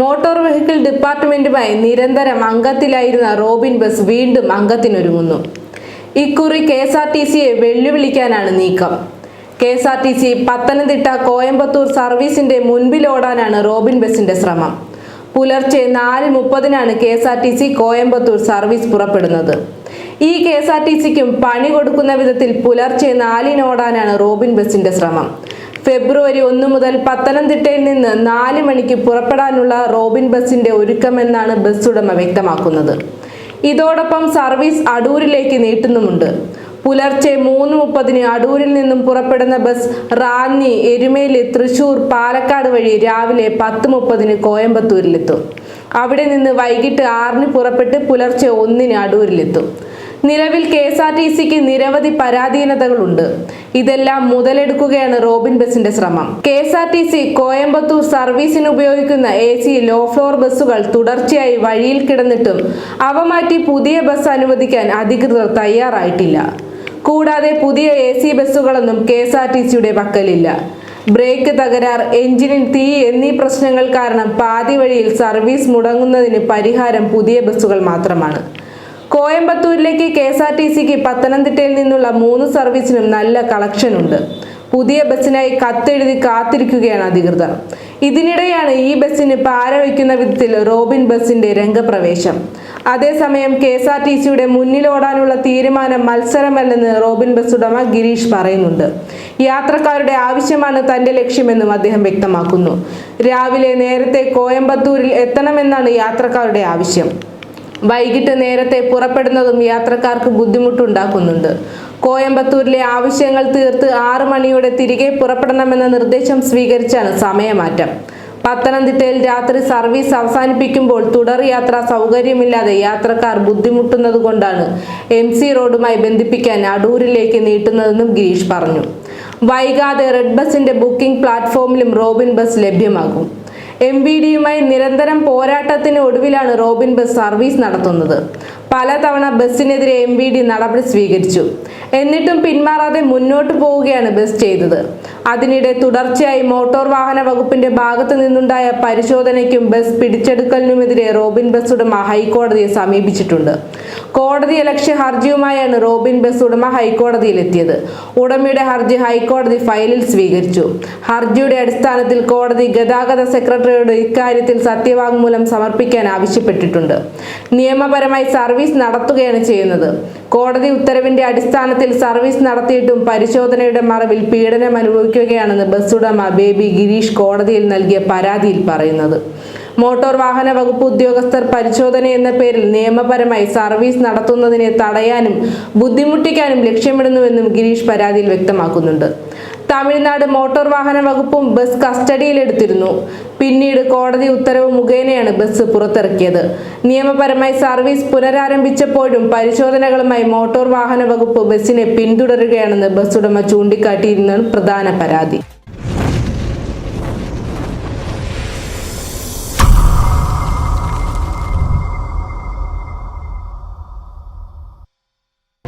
Motor vehicle ഡിപ്പാർട്ട്മെന്റുമായി നിരന്തരം അംഗത്തിലായിരുന്ന Robin bus വീണ്ടും അംഗത്തിനൊരുങ്ങുന്നു. ഇക്കുറി കെ എസ് ആർ ടി സിയെ വെല്ലുവിളിക്കാനാണ് നീക്കം. K S R T C Pathanamthitta Coimbatore സർവീസിന്റെ മുൻപിലോടാനാണ് റോബിൻ ബസിന്റെ ശ്രമം. പുലർച്ചെ നാല് മുപ്പതിനാണ് K S R T C Coimbatore service പുറപ്പെടുന്നത്. ഈ കെ എസ് ആർ ടി സിക്കും പണി കൊടുക്കുന്ന വിധത്തിൽ പുലർച്ചെ നാലിനോടാനാണ് റോബിൻ ബസിന്റെ ശ്രമം. ഫെബ്രുവരി ഒന്ന് മുതൽ പത്തനംതിട്ടയിൽ നിന്ന് നാല് മണിക്ക് പുറപ്പെടാനുള്ള റോബിൻ ബസിന്റെ ഒരുക്കമെന്നാണ് ബസ് ഉടമ വ്യക്തമാക്കുന്നത്. ഇതോടൊപ്പം സർവീസ് അടൂരിലേക്ക് നീട്ടുന്നുമുണ്ട്. പുലർച്ചെ മൂന്ന് മുപ്പതിന് അടൂരിൽ നിന്നും പുറപ്പെടുന്ന ബസ് റാന്നി എരുമേലി തൃശൂർ പാലക്കാട് വഴി രാവിലെ പത്ത് മുപ്പതിന് കോയമ്പത്തൂരിലെത്തും. അവിടെ നിന്ന് വൈകിട്ട് ആറിന് പുറപ്പെട്ട് പുലർച്ചെ ഒന്നിന് അടൂരിലെത്തും. നിലവിൽ കെ എസ് ആർ ടി സിക്ക് നിരവധി പരാധീനതകളുണ്ട്. ഇതെല്ലാം മുതലെടുക്കുകയാണ് റോബിൻ ബസിന്റെ ശ്രമം. K S R T C Coimbatore സർവീസിന് ഉപയോഗിക്കുന്ന എ സി ലോ ഫ്ലോർ ബസ്സുകൾ തുടർച്ചയായി വഴിയിൽ കിടന്നിട്ടും അവ മാറ്റി പുതിയ ബസ് അനുവദിക്കാൻ അധികൃതർ തയ്യാറായിട്ടില്ല. കൂടാതെ പുതിയ എ സി ബസ്സുകളൊന്നും കെ എസ് ആർ ടി സിയുടെ പക്കലില്ല. ബ്രേക്ക് തകരാർ എഞ്ചിനിൽ തീ എന്നീ പ്രശ്നങ്ങൾ കാരണം പാതി വഴിയിൽ സർവീസ് മുടങ്ങുന്നതിന് പരിഹാരം പുതിയ ബസ്സുകൾ മാത്രമാണ്. കോയമ്പത്തൂരിലേക്ക് കെ എസ് ആർ ടി സിക്ക് പത്തനംതിട്ടയിൽ നിന്നുള്ള മൂന്ന് സർവീസിനും നല്ല കളക്ഷൻ ഉണ്ട് പുതിയ ബസ്സിനായി കത്തെഴുതി കാത്തിരിക്കുകയാണ് അധികൃതർ. ഇതിനിടെയാണ് ഈ ബസ്സിന് പാര വയ്ക്കുന്ന വിധത്തിൽ റോബിൻ ബസ്സിന്റെ രംഗപ്രവേശം. അതേസമയം കെ എസ് ആർ ടി സിയുടെ മുന്നിലോടാനുള്ള തീരുമാനം മത്സരമല്ലെന്ന് റോബിൻ ബസ് ഉടമ ഗിരീഷ് പറയുന്നുണ്ട്. യാത്രക്കാരുടെ ആവശ്യമാണ് തന്റെ ലക്ഷ്യമെന്നും അദ്ദേഹം വ്യക്തമാക്കുന്നു. രാവിലെ നേരത്തെ കോയമ്പത്തൂരിൽ എത്തണമെന്നാണ് യാത്രക്കാരുടെ ആവശ്യം. വൈകിട്ട് നേരത്തെ പുറപ്പെടുന്നതും യാത്രക്കാർക്ക് ബുദ്ധിമുട്ടുണ്ടാക്കുന്നുണ്ട്. കോയമ്പത്തൂരിലെ ആവശ്യങ്ങൾ തീർത്ത് ആറ് മണിയോടെ തിരികെ പുറപ്പെടണമെന്ന നിർദ്ദേശം സ്വീകരിച്ചാണ് സമയമാറ്റം. പത്തനംതിട്ടയിൽ രാത്രി സർവീസ് അവസാനിപ്പിക്കുമ്പോൾ തുടർ യാത്ര സൗകര്യമില്ലാതെ യാത്രക്കാർ ബുദ്ധിമുട്ടുന്നത് കൊണ്ടാണ് എം സി റോഡുമായി ബന്ധിപ്പിക്കാൻ അടൂരിലേക്ക് നീട്ടുന്നതെന്നും ഗിരീഷ് പറഞ്ഞു. വൈകാതെ റെഡ് ബസിന്റെ ബുക്കിംഗ് പ്ലാറ്റ്ഫോമിലും റോബിൻ ബസ് ലഭ്യമാകും. എം ബി ഡിയുമായി നിരന്തരം പോരാട്ടത്തിന് ഒടുവിലാണ് റോബിൻ ബസ് സർവീസ് നടത്തുന്നത്. പലതവണ ബസ്സിനെതിരെ എം വി ഡി നടപടി സ്വീകരിച്ചു. എന്നിട്ടും പിന്മാറാതെ മുന്നോട്ട് പോവുകയാണ് ബസ് ചെയ്തത്. അതിനിടെ തുടർച്ചയായി മോട്ടോർ വാഹന വകുപ്പിന്റെ ഭാഗത്തു നിന്നുണ്ടായ പരിശോധനയ്ക്കും ബസ് പിടിച്ചെടുക്കലിനുമെതിരെ റോബിൻ ബസ് ഉടമ ഹൈക്കോടതിയെ സമീപിച്ചിട്ടുണ്ട്. കോടതി ലക്ഷ്യ ഹർജിയുമായാണ് റോബിൻ ബസ് ഉടമ ഹൈക്കോടതിയിലെത്തിയത്. ഉടമയുടെ ഹർജി ഹൈക്കോടതി ഫയലിൽ സ്വീകരിച്ചു. ഹർജിയുടെ അടിസ്ഥാനത്തിൽ കോടതി ഗതാഗത സെക്രട്ടറിയോട് ഇക്കാര്യത്തിൽ സത്യവാങ്മൂലം സമർപ്പിക്കാൻ ആവശ്യപ്പെട്ടിട്ടുണ്ട്. നിയമപരമായി സർവീസ് നടത്തുകയാണ് ചെയ്യുന്നത്. കോടതി ഉത്തരവിന്റെ അടിസ്ഥാനത്തിൽ സർവീസ് നടത്തിയിട്ടും പരിശോധനയുടെ മറവിൽ പീഡനം അനുഭവിക്കുകയാണെന്ന് ബസ് ഉടമ ബേബി ഗിരീഷ് കോടതിയിൽ നൽകിയ പരാതിയിൽ പറയുന്നത്. മോട്ടോർ വാഹന വകുപ്പ് ഉദ്യോഗസ്ഥർ പരിശോധന എന്ന പേരിൽ നിയമപരമായി സർവീസ് നടത്തുന്നതിനെ തടയാനും ബുദ്ധിമുട്ടിക്കാനും ലക്ഷ്യമിടുന്നുവെന്നും ഗിരീഷ് പരാതിയിൽ വ്യക്തമാക്കുന്നുണ്ട്. തമിഴ്നാട് മോട്ടോർ വാഹന വകുപ്പും ബസ് കസ്റ്റഡിയിലെടുത്തിരുന്നു. പിന്നീട് കോടതി ഉത്തരവ് മുഖേനയാണ് ബസ് പുറത്തിറക്കിയത്. നിയമപരമായി സർവീസ് പുനരാരംഭിച്ചപ്പോഴും പരിശോധനകളുമായി മോട്ടോർ വാഹന വകുപ്പ് ബസ്സിനെ പിന്തുടരുകയാണെന്ന് ബസ് ഉടമ ചൂണ്ടിക്കാട്ടിയിരുന്ന പ്രധാന പരാതി.